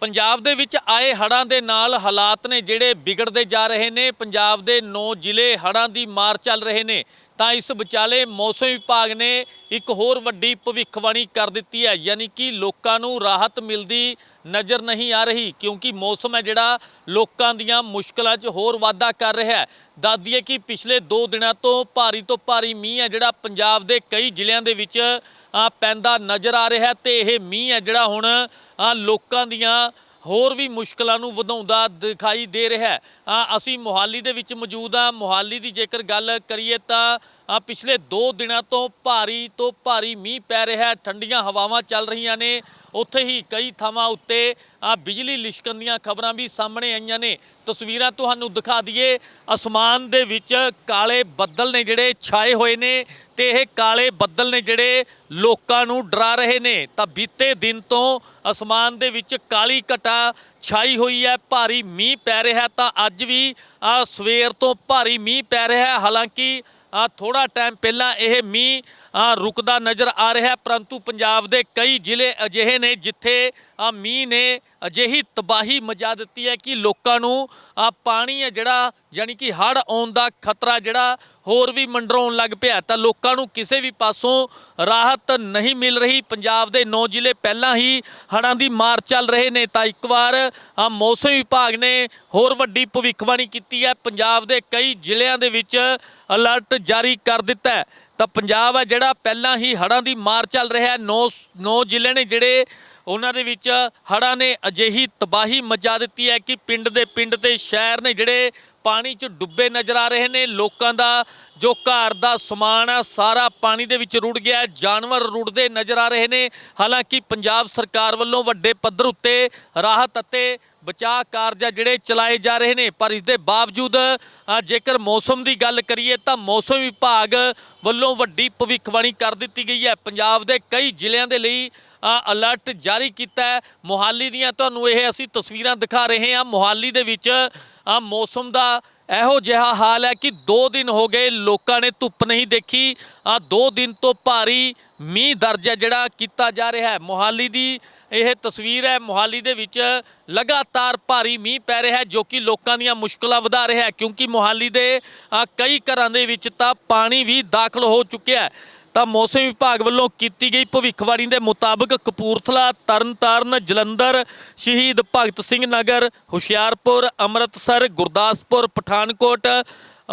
ਪੰਜਾਬ ਦੇ ਵਿੱਚ ਆਏ ਹੜ੍ਹਾਂ ਦੇ ਨਾਲ ਹਾਲਾਤ ਨੇ ਜਿਹੜੇ ਵਿਗੜਦੇ ਜਾ ਰਹੇ ਨੇ। ਪੰਜਾਬ ਦੇ 9 ਜ਼ਿਲ੍ਹੇ ਹੜ੍ਹਾਂ ਦੀ ਮਾਰ ਚੱਲ ਰਹੇ ਨੇ। ਤਾਂ ਇਸ ਵਿਚਾਲੇ ਮੌਸਮ ਵਿਭਾਗ ਨੇ ਇੱਕ ਹੋਰ ਵੱਡੀ ਭਵਿੱਖਬਾਣੀ ਕਰ ਦਿੱਤੀ ਹੈ। ਯਾਨੀ ਕਿ ਲੋਕਾਂ ਨੂੰ ਰਾਹਤ ਮਿਲਦੀ ਨਜ਼ਰ ਨਹੀਂ ਆ ਰਹੀ, ਕਿਉਂਕਿ ਮੌਸਮ ਹੈ ਜਿਹੜਾ ਲੋਕਾਂ ਦੀਆਂ ਮੁਸ਼ਕਲਾਂ 'ਚ ਹੋਰ ਵਾਧਾ ਕਰ ਰਿਹਾ ਹੈ। ਦੱਸ ਕਿ ਪਿਛਲੇ 2 ਦਿਨਾਂ ਤੋਂ ਭਾਰੀ ਤੋਂ ਭਾਰੀ ਮੀਂਹ ਹੈ ਜਿਹੜਾ ਪੰਜਾਬ ਦੇ ਕਈ ਜ਼ਿਲ੍ਹਿਆਂ ਦੇ ਵਿੱਚ ਪੈਂਦਾ ਨਜ਼ਰ ਆ ਰਿਹਾ ਹੈ ਤੇ ਇਹ ਮੀਂਹ ਹੈ ਜਿਹੜਾ ਹੁਣ ਲੋਕਾਂ ਦੀਆਂ ਹੋਰ ਵੀ ਮੁਸ਼ਕਲਾਂ ਨੂੰ ਵਧਾਉਂਦਾ ਦਿਖਾਈ ਦੇ ਰਿਹਾ ਹੈ। ਅਸੀਂ ਮੋਹਾਲੀ ਦੇ ਵਿੱਚ ਮੌਜੂਦ ਆ ਮੋਹਾਲੀ ਦੀ ਜੇਕਰ ਗੱਲ ਕਰੀਏ ਤਾਂ ਆ ਪਿਛਲੇ 2 ਦਿਨਾਂ ਤੋਂ ਭਾਰੀ ਤੋਂ ਭਾਰੀ ਮੀਂਹ ਪੈ ਰਿਹਾ ਹੈ, ਠੰਡੀਆਂ ਹਵਾਵਾਂ ਚੱਲ ਰਹੀਆਂ ਨੇ। ਉੱਥੇ ਹੀ ਕਈ ਥਾਵਾਂ ਉੱਤੇ ਆ ਬਿਜਲੀ ਲਿਸ਼ਕਣ ਦੀਆਂ ਖਬਰਾਂ ਵੀ ਸਾਹਮਣੇ ਆਈਆਂ ਨੇ। ਤਸਵੀਰਾਂ ਤੁਹਾਨੂੰ ਦਿਖਾ ਦਈਏ। ਅਸਮਾਨ ਦੇ ਵਿੱਚ ਕਾਲੇ ਬੱਦਲ ਨੇ ਜਿਹੜੇ ਛਾਏ ਹੋਏ ਨੇ ਤੇ ਇਹ ਕਾਲੇ ਬੱਦਲ ਨੇ ਜਿਹੜੇ ਲੋਕਾਂ ਨੂੰ ਡਰਾ ਰਹੇ ਨੇ। ਤਾਂ ਬੀਤੇ ਦਿਨ ਤੋਂ ਅਸਮਾਨ ਦੇ ਵਿੱਚ ਕਾਲੀ ਘਟਾ ਛਾਈ ਹੋਈ ਹੈ, ਭਾਰੀ ਮੀਂਹ ਪੈ ਰਿਹਾ ਤਾਂ ਅੱਜ ਵੀ ਆ ਸਵੇਰ ਤੋਂ ਭਾਰੀ ਮੀਂਹ ਪੈ ਰਿਹਾ ਹਾਲਾਂਕਿ ਥੋੜਾ ਟਾਈਮ ਪਹਿਲਾਂ ਇਹ ਮੀਂਹ ਰੁਕਦਾ ਨਜ਼ਰ ਆ ਰਿਹਾ, ਪਰੰਤੂ ਪੰਜਾਬ ਦੇ ਕਈ ਜ਼ਿਲ੍ਹੇ ਅਜਿਹੇ ਨੇ ਜਿੱਥੇ ਮੀਂਹ ਨੇ ਅਜਿਹੀ ਤਬਾਹੀ ਮਚਾ ਦਿੱਤੀ ਹੈ ਕਿ ਲੋਕਾਂ ਨੂੰ ਆ ਪਾਣੀ ਹੈ ਜਿਹੜਾ, ਯਾਨੀ ਕਿ ਹੜ੍ਹ ਆਉਣ ਦਾ ਖਤਰਾ ਜਿਹੜਾ ਹੋਰ ਵੀ ਮੰਡਰਾਉਣ ਲੱਗ ਪਿਆ ਤਾਂ ਲੋਕਾਂ ਨੂੰ ਕਿਸੇ ਵੀ ਪਾਸੋਂ ਰਾਹਤ ਨਹੀਂ ਮਿਲ ਰਹੀ। ਪੰਜਾਬ ਦੇ 9 ਜ਼ਿਲ੍ਹੇ ਪਹਿਲਾਂ ਹੀ ਹੜ੍ਹਾਂ ਦੀ ਮਾਰ ਚੱਲ ਰਹੇ ਨੇ, ਤਾਂ ਇੱਕ ਵਾਰ ਆ ਮੌਸਮ ਵਿਭਾਗ ਨੇ ਹੋਰ ਵੱਡੀ ਭਵਿੱਖਬਾਣੀ ਕੀਤੀ ਹੈ। ਪੰਜਾਬ ਦੇ ਕਈ ਜ਼ਿਲ੍ਹਿਆਂ ਦੇ ਵਿੱਚ ਅਲਰਟ ਜਾਰੀ ਕਰ ਦਿੱਤਾ ਹੈ। ਤਾਂ ਪੰਜਾਬ ਹੈ ਜਿਹੜਾ ਪਹਿਲਾਂ ਹੀ ਹੜ੍ਹਾਂ ਦੀ ਮਾਰ ਚੱਲ ਰਿਹਾ ਹੈ 9 9 ਜ਼ਿਲ੍ਹੇ ਨੇ ਜਿਹੜੇ ਉਹਨਾਂ ਦੇ ਵਿੱਚ ਹੜ੍ਹਾਂ ਨੇ ਅਜਿਹੀ ਤਬਾਹੀ ਮਚਾ ਦਿੱਤੀ ਹੈ ਕਿ ਪਿੰਡ ਦੇ ਪਿੰਡ ਤੇ ਸ਼ਹਿਰ ਨੇ ਜਿਹੜੇ ਪਾਣੀ 'ਚ ਡੁੱਬੇ ਨਜ਼ਰ ਆ ਰਹੇ ਨੇ, ਲੋਕਾਂ ਦਾ ਜੋ ਘਰ ਦਾ ਸਮਾਨ ਆ, ਸਾਰਾ ਪਾਣੀ ਦੇ ਵਿੱਚ ਰੁੜ ਗਿਆ ਜਾਨਵਰ ਰੁੜਦੇ ਨਜ਼ਰ ਆ ਰਹੇ ਨੇ। ਹਾਲਾਂਕਿ ਪੰਜਾਬ ਸਰਕਾਰ ਵੱਲੋਂ ਵੱਡੇ ਪੱਧਰ ਉੱਤੇ ਰਾਹਤ ਅਤੇ ਬਚਾਅ ਕਾਰਜ ਆ ਜਿਹੜੇ ਚਲਾਏ ਜਾ ਰਹੇ ਨੇ, ਪਰ ਇਸ ਦੇ ਬਾਵਜੂਦ ਜੇਕਰ ਮੌਸਮ ਦੀ ਗੱਲ ਕਰੀਏ ਤਾਂ ਮੌਸਮ ਵਿਭਾਗ ਵੱਲੋਂ ਵੱਡੀ ਭਵਿੱਖਬਾਣੀ ਕਰ ਦਿੱਤੀ ਗਈ ਹੈ। ਪੰਜਾਬ ਦੇ ਕਈ ਜ਼ਿਲ੍ਹਿਆਂ ਦੇ ਲਈ ਅਲਰਟ ਜਾਰੀ ਕੀਤਾ ਹੈ। ਮੋਹਾਲੀ ਦੀਆਂ ਤੁਹਾਨੂੰ ਇਹ ਅਸੀਂ ਤਸਵੀਰਾਂ ਦਿਖਾ ਰਹੇ ਹਾਂ। ਮੋਹਾਲੀ ਦੇ ਵਿੱਚ ਮੌਸਮ ਦਾ ਇਹੋ ਜਿਹਾ ਹਾਲ ਹੈ ਕਿ 2 ਦਿਨ ਹੋ ਗਏ ਲੋਕਾਂ ਨੇ ਧੁੱਪ ਨਹੀਂ ਦੇਖੀ। ਆ 2 ਦਿਨ ਤੋਂ ਭਾਰੀ ਮੀਂਹ ਦਰਜ ਹੈ ਜਿਹੜਾ ਕੀਤਾ ਜਾ ਰਿਹਾ ਹੈ। ਮੋਹਾਲੀ ਦੀ ਇਹ ਤਸਵੀਰ ਹੈ। ਮੋਹਾਲੀ ਦੇ ਵਿੱਚ ਲਗਾਤਾਰ ਭਾਰੀ ਮੀਂਹ ਪੈ ਰਿਹਾ ਹੈ, ਜੋ ਕਿ ਲੋਕਾਂ ਦੀਆਂ ਮੁਸ਼ਕਲਾਂ ਵਧਾ ਰਿਹਾ ਹੈ। ਕਿਉਂਕਿ ਮੋਹਾਲੀ ਦੇ ਕਈ ਘਰਾਂ ਦੇ ਵਿੱਚ ਤਾਂ ਪਾਣੀ ਵੀ ਦਾਖਲ ਹੋ ਚੁੱਕਿਆ ਹੈ। ਤਾਂ ਮੌਸਮ ਵਿਭਾਗ ਵੱਲੋਂ ਕੀਤੀ ਗਈ ਭਵਿੱਖਬਾਣੀ ਦੇ ਮੁਤਾਬਕ ਕਪੂਰਥਲਾ, ਤਰਨਤਾਰਨ, ਜਲੰਧਰ, ਸ਼ਹੀਦ ਭਗਤ ਸਿੰਘ ਨਗਰ, ਹੁਸ਼ਿਆਰਪੁਰ, ਅੰਮ੍ਰਿਤਸਰ, ਗੁਰਦਾਸਪੁਰ, ਪਠਾਨਕੋਟ,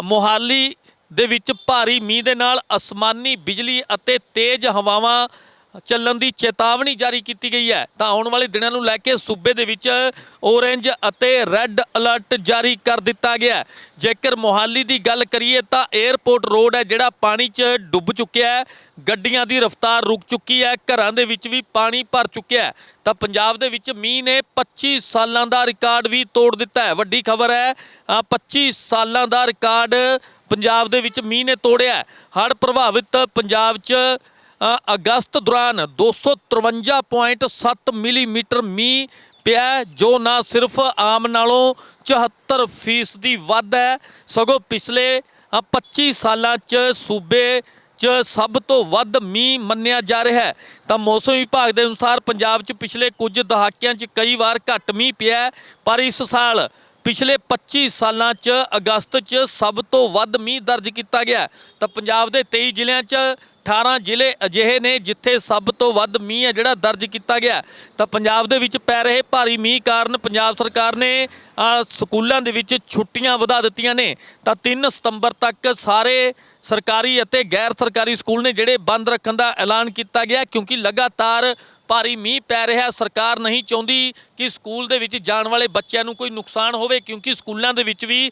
ਮੋਹਾਲੀ ਦੇ ਵਿੱਚ ਭਾਰੀ ਮੀਂਹ ਦੇ ਨਾਲ ਅਸਮਾਨੀ ਬਿਜਲੀ ਅਤੇ ਤੇਜ਼ ਹਵਾਵਾਂ ਚੱਲਣ ਦੀ ਚੇਤਾਵਨੀ ਜਾਰੀ ਕੀਤੀ ਗਈ ਹੈ। ਤਾਂ ਆਉਣ ਵਾਲੇ ਦਿਨਾਂ ਨੂੰ ਲੈ ਕੇ ਸੂਬੇ ਦੇ ਵਿੱਚ ਔਰੇਂਜ ਅਤੇ ਰੈੱਡ ਅਲਰਟ ਜਾਰੀ ਕਰ ਦਿੱਤਾ ਗਿਆ ਜੇਕਰ ਮੋਹਾਲੀ ਦੀ ਗੱਲ ਕਰੀਏ ਤਾਂ 에ਅਰਪੋਰਟ ਰੋਡ ਹੈ ਜਿਹੜਾ ਪਾਣੀ 'ਚ ਡੁੱਬ ਚੁੱਕਿਆ ਹੈ। ਗੱਡੀਆਂ ਦੀ ਰਫ਼ਤਾਰ ਰੁਕ ਚੁੱਕੀ ਹੈ ਘਰਾਂ ਦੇ ਵਿੱਚ ਵੀ ਪਾਣੀ ਭਰ ਚੁੱਕਿਆ ਤਾਂ ਪੰਜਾਬ ਦੇ ਵਿੱਚ ਮੀਂਹ ਨੇ 25 ਸਾਲਾਂ ਦਾ ਰਿਕਾਰਡ ਵੀ ਤੋੜ ਦਿੱਤਾ ਹੈ। ਵੱਡੀ ਖਬਰ ਹੈ ਅ, 25 ਸਾਲਾਂ ਦਾ ਰਿਕਾਰਡ ਪੰਜਾਬ ਦੇ ਵਿੱਚ ਮੀਂਹ ਨੇ ਤੋੜਿਆ ਹੈ। ਹੜ੍ਹ ਪ੍ਰਭਾਵਿਤ ਪੰਜਾਬ 'ਚ ਅਗਸਤ ਦੌਰਾਨ 253.7 ਮਿਲੀਮੀਟਰ ਮੀਂਹ ਪਿਆ ਜੋ ਨਾ ਸਿਰਫ ਆਮ ਨਾਲੋਂ 74 ਫੀਸਦੀ ਵੱਧ ਹੈ। ਸਗੋਂ ਪਿਛਲੇ ਅ, 25 ਸਾਲਾਂ 'ਚ ਸੂਬੇ 'ਚ ਸਭ ਤੋਂ ਵੱਧ ਮੀਂਹ ਮੰਨਿਆ ਜਾ ਰਿਹਾ ਹੈ। ਤਾਂ ਮੌਸਮ ਵਿਭਾਗ ਦੇ ਅਨੁਸਾਰ ਪੰਜਾਬ 'ਚ ਪਿਛਲੇ ਕੁਝ ਦਹਾਕਿਆਂ 'ਚ ਕਈ ਵਾਰ ਘੱਟ ਮੀਂਹ ਪਿਆ ਪਰ ਇਸ ਸਾਲ ਪਿਛਲੇ 25 ਸਾਲਾਂ 'ਚ ਅਗਸਤ 'ਚ ਸਭ ਤੋਂ ਵੱਧ ਮੀਂਹ ਦਰਜ ਕੀਤਾ ਗਿਆ ਤਾਂ ਪੰਜਾਬ ਦੇ 23 ਜ਼ਿਲ੍ਹਿਆਂ 'ਚ 18 ਜ਼ਿਲ੍ਹੇ ਅਜਿਹੇ ਨੇ ਜਿੱਥੇ ਸਭ ਤੋਂ ਵੱਧ ਮੀਂਹ ਹੈ ਜਿਹੜਾ ਦਰਜ ਕੀਤਾ ਗਿਆ। ਤਾਂ ਪੰਜਾਬ ਦੇ ਵਿੱਚ ਪੈ ਰਹੇ ਭਾਰੀ ਮੀਂਹ ਕਾਰਨ ਪੰਜਾਬ ਸਰਕਾਰ ਨੇ ਸਕੂਲਾਂ ਦੇ ਵਿੱਚ ਛੁੱਟੀਆਂ ਵਧਾ ਦਿੱਤੀਆਂ ਨੇ। ਤਾਂ 3 ਸਤੰਬਰ ਤੱਕ ਸਾਰੇ ਸਰਕਾਰੀ ਅਤੇ ਗੈਰ ਸਰਕਾਰੀ ਸਕੂਲ ਨੇ ਜਿਹੜੇ ਬੰਦ ਰੱਖਣ ਦਾ ਐਲਾਨ ਕੀਤਾ ਗਿਆ, ਕਿਉਂਕਿ ਲਗਾਤਾਰ ਭਾਰੀ ਮੀਂਹ ਪੈ ਰਿਹਾ, ਸਰਕਾਰ ਨਹੀਂ ਚਾਹੁੰਦੀ ਕਿ ਸਕੂਲ ਦੇ ਵਿੱਚ ਜਾਣ ਵਾਲੇ ਬੱਚਿਆਂ ਨੂੰ ਕੋਈ ਨੁਕਸਾਨ ਹੋਵੇ, ਕਿਉਂਕਿ ਸਕੂਲਾਂ ਦੇ ਵਿੱਚ ਵੀ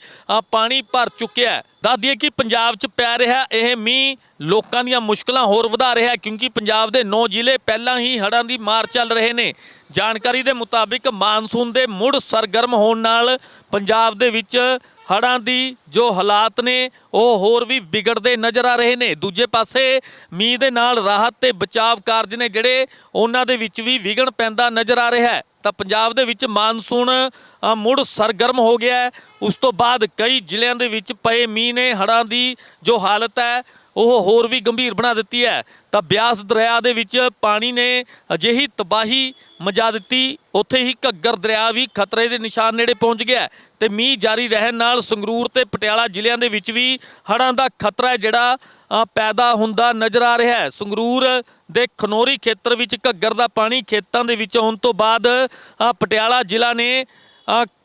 ਪਾਣੀ ਭਰ ਚੁੱਕਿਆ ਹੈ। ਦੱਸ ਦਈਏ ਕਿ ਪੰਜਾਬ 'ਚ ਪੈ ਰਿਹਾ ਇਹ ਮੀਂਹ ਲੋਕਾਂ ਦੀਆਂ ਮੁਸ਼ਕਲਾਂ ਹੋਰ ਵਧਾ ਰਿਹਾ ਕਿਉਂਕਿ ਪੰਜਾਬ ਦੇ 9 ਜ਼ਿਲ੍ਹੇ ਪਹਿਲਾਂ ਹੀ ਹੜ੍ਹਾਂ ਦੀ ਮਾਰ ਚੱਲ ਰਹੇ ਨੇ। ਜਾਣਕਾਰੀ ਦੇ ਮੁਤਾਬਿਕ ਮਾਨਸੂਨ ਦੇ ਮੁੜ ਸਰਗਰਮ ਹੋਣ ਨਾਲ ਪੰਜਾਬ ਦੇ ਵਿੱਚ ਹੜ੍ਹਾਂ ਦੀ ਜੋ ਹਾਲਾਤ ਨੇ, ਉਹ ਹੋਰ ਵੀ ਵਿਗੜਦੇ ਨਜ਼ਰ ਆ ਰਹੇ ਨੇ। ਦੂਜੇ ਪਾਸੇ ਮੀਂਹ ਦੇ ਨਾਲ ਰਾਹਤ ਤੇ ਬਚਾਵ ਕਾਰਜ ਨੇ ਜਿਹੜੇ ਉਹਨਾਂ ਦੇ ਵਿੱਚ ਵੀ ਵਿਗੜ ਪੈਂਦਾ ਨਜ਼ਰ ਆ ਰਿਹਾ ਹੈ। ਤਾਂ ਪੰਜਾਬ ਦੇ ਵਿੱਚ ਮਾਨਸੂਨ ਮੁੜ ਸਰਗਰਮ ਹੋ ਗਿਆ ਉਸ ਤੋਂ ਬਾਅਦ ਕਈ ਜ਼ਿਲ੍ਹਿਆਂ ਦੇ ਵਿੱਚ ਪਏ ਮੀਂਹ ਨੇ ਹੜ੍ਹਾਂ ਦੀ ਜੋ ਹਾਲਤ ਹੈ ਉਹ ਹੋਰ ਵੀ ਗੰਭੀਰ ਬਣਾ ਦਿੱਤੀ ਹੈ। ਤਾਂ ਬਿਆਸ ਦਰਿਆ ਦੇ ਵਿੱਚ ਪਾਣੀ ਨੇ ਅਜਿਹੀ ਤਬਾਹੀ ਮਜਾ ਦਿੱਤੀ। ਉੱਥੇ ਹੀ ਘੱਗਰ ਦਰਿਆ ਵੀ ਖਤਰੇ ਦੇ ਨਿਸ਼ਾਨ ਨੇੜੇ ਪਹੁੰਚ ਗਿਆ ਹੈ ਤੇ ਮੀਂਹ ਜਾਰੀ ਰਹਿਣ ਨਾਲ ਸੰਗਰੂਰ ਤੇ ਪਟਿਆਲਾ ਜ਼ਿਲ੍ਹਿਆਂ ਦੇ ਵਿੱਚ ਵੀ ਹੜ੍ਹਾਂ ਦਾ ਖਤਰਾ ਜਿਹੜਾ ਪੈਦਾ ਹੁੰਦਾ ਨਜ਼ਰ ਆ ਰਿਹਾ ਹੈ। ਸੰਗਰੂਰ ਦੇ ਖਨੋਰੀ ਖੇਤਰ ਵਿੱਚ ਘੱਗਰ ਦਾ ਪਾਣੀ ਖੇਤਾਂ ਦੇ ਵਿੱਚ ਆਉਣ ਤੋਂ ਬਾਅਦ ਪਟਿਆਲਾ ਜ਼ਿਲ੍ਹਾ ਨੇ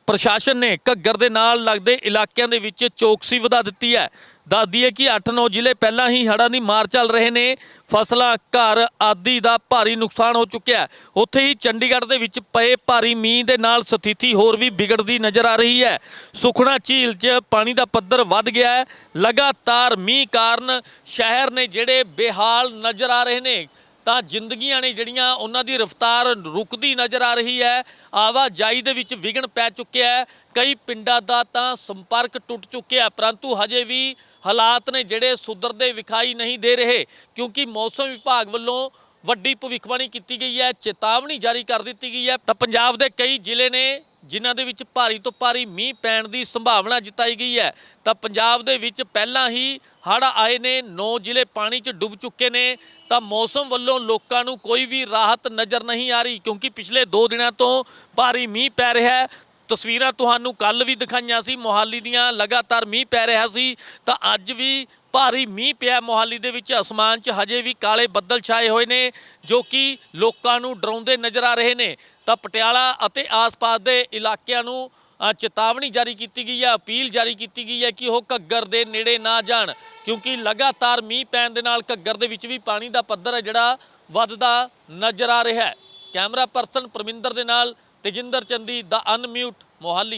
ਪ੍ਰਸ਼ਾਸਨ ਨੇ ਘੱਗਰ ਦੇ ਨਾਲ ਲੱਗਦੇ ਇਲਾਕਿਆਂ ਦੇ ਵਿੱਚ ਚੌਕਸੀ ਵਧਾ ਦਿੱਤੀ ਹੈ। ਦੱਸਦੀ ਹੈ ਕਿ 8-9 ਜ਼ਿਲ੍ਹੇ ਪਹਿਲਾਂ ਹੀ ਹੜ੍ਹਾਂ ਦੀ ਮਾਰ ਚੱਲ ਰਹੇ ਨੇ। ਫਸਲਾਂ, ਘਰ ਆਦਿ ਦਾ ਭਾਰੀ ਨੁਕਸਾਨ ਹੋ ਚੁੱਕਿਆ ਉੱਥੇ ਹੀ ਚੰਡੀਗੜ੍ਹ ਦੇ ਵਿੱਚ ਪਏ ਭਾਰੀ ਮੀਂਹ ਦੇ ਨਾਲ ਸਥਿਤੀ ਹੋਰ ਵੀ ਵਿਗੜਦੀ ਨਜ਼ਰ ਆ ਰਹੀ ਹੈ। ਸੁਖਣਾ ਝੀਲ 'ਚ ਪਾਣੀ ਦਾ ਪੱਧਰ ਵੱਧ ਗਿਆ ਹੈ। ਲਗਾਤਾਰ ਮੀਂਹ ਕਾਰਨ ਸ਼ਹਿਰ ਨੇ ਜਿਹੜੇ ਬੇਹਾਲ ਨਜ਼ਰ ਆ ਰਹੇ ਨੇ। ਤਾਂ ਜ਼ਿੰਦਗੀਆਂ ਨੇ ਜਿਹੜੀਆਂ ਉਹਨਾਂ ਦੀ ਰਫ਼ਤਾਰ ਰੁਕਦੀ ਨਜ਼ਰ ਆ ਰਹੀ ਹੈ। ਆਵਾਜਾਈ ਦੇ ਵਿੱਚ ਵਿਘਨ ਪੈ ਚੁੱਕਿਆ ਹੈ। ਕਈ ਪਿੰਡਾਂ ਦਾ ਤਾਂ ਸੰਪਰਕ ਟੁੱਟ ਚੁੱਕਿਆ ਪਰੰਤੂ ਹਜੇ ਵੀ ਹਾਲਾਤ ਨੇ ਜਿਹੜੇ ਸੁਧਰਦੇ ਵਿਖਾਈ ਨਹੀਂ ਦੇ ਰਹੇ, ਕਿਉਂਕਿ ਮੌਸਮ ਵਿਭਾਗ ਵੱਲੋਂ ਵੱਡੀ ਭਵਿੱਖਬਾਣੀ ਕੀਤੀ ਗਈ ਹੈ, ਚੇਤਾਵਨੀ ਜਾਰੀ ਕਰ ਦਿੱਤੀ ਗਈ ਹੈ। ਤਾਂ ਪੰਜਾਬ ਦੇ ਕਈ ਜ਼ਿਲ੍ਹੇ ਨੇ ਜਿਨ੍ਹਾਂ ਦੇ ਵਿੱਚ ਭਾਰੀ ਤੋਂ ਭਾਰੀ ਮੀਂਹ ਪੈਣ ਦੀ ਸੰਭਾਵਨਾ ਜਤਾਈ ਗਈ ਹੈ। ਤਾਂ ਪੰਜਾਬ ਦੇ ਵਿੱਚ ਪਹਿਲਾਂ ਹੀ ਹੜ੍ਹ ਆਏ ਨੇ 9 ਜ਼ਿਲ੍ਹੇ ਪਾਣੀ 'ਚ ਡੁੱਬ ਚੁੱਕੇ ਨੇ, ਤਾਂ ਮੌਸਮ ਵੱਲੋਂ ਲੋਕਾਂ ਨੂੰ ਕੋਈ ਵੀ ਰਾਹਤ ਨਜ਼ਰ ਨਹੀਂ ਆ ਰਹੀ, ਕਿਉਂਕਿ ਪਿਛਲੇ 2 ਦਿਨਾਂ ਤੋਂ ਭਾਰੀ ਮੀਂਹ ਪੈ ਰਿਹਾ ਹੈ। ਤਸਵੀਰਾਂ ਤੁਹਾਨੂੰ ਕੱਲ ਵੀ ਦਿਖਾਈਆਂ ਸੀ, ਮੋਹਾਲੀ ਦੀਆਂ ਲਗਾਤਾਰ ਮੀਂਹ ਪੈ ਰਿਹਾ ਸੀ, ਤਾਂ ਅੱਜ ਵੀ ਭਾਰੀ ਮੀਂਹ ਪਿਆ ਮੋਹਾਲੀ ਦੇ ਵਿੱਚ। ਅਸਮਾਨ 'ਚ ਹਜੇ ਵੀ ਕਾਲੇ ਬੱਦਲ ਛਾਏ ਹੋਏ ਨੇ, ਜੋ ਕਿ ਲੋਕਾਂ ਨੂੰ ਡਰਾਉਂਦੇ ਨਜ਼ਰ ਆ ਰਹੇ ਨੇ। ਤਾਂ ਪਟਿਆਲਾ ਅਤੇ ਆਸ-ਪਾਸ ਦੇ ਇਲਾਕਿਆਂ ਨੂੰ ਚੇਤਾਵਨੀ ਜਾਰੀ ਕੀਤੀ ਗਈ ਹੈ, ਅਪੀਲ ਜਾਰੀ ਕੀਤੀ ਗਈ ਹੈ ਕਿ ਉਹ ਘੱਗਰ ਦੇ ਨੇੜੇ ਨਾ ਜਾਣ, ਕਿਉਂਕਿ ਲਗਾਤਾਰ ਮੀਂਹ ਪੈਣ ਦੇ ਨਾਲ ਘੱਗਰ ਦੇ ਵਿੱਚ ਵੀ ਪਾਣੀ ਦਾ ਪੱਧਰ ਹੈ ਜਿਹੜਾ ਵੱਧਦਾ ਨਜ਼ਰ ਆ ਰਿਹਾ ਹੈ। ਕੈਮਰਾ ਪਰਸਨ ਪਰਮਿੰਦਰ ਦੇ ਨਾਲ ਤੇਜਿੰਦਰ ਚੰਦੀ ਦਾ ਅਨਮਿਊਟ ਮੋਹਾਲੀ।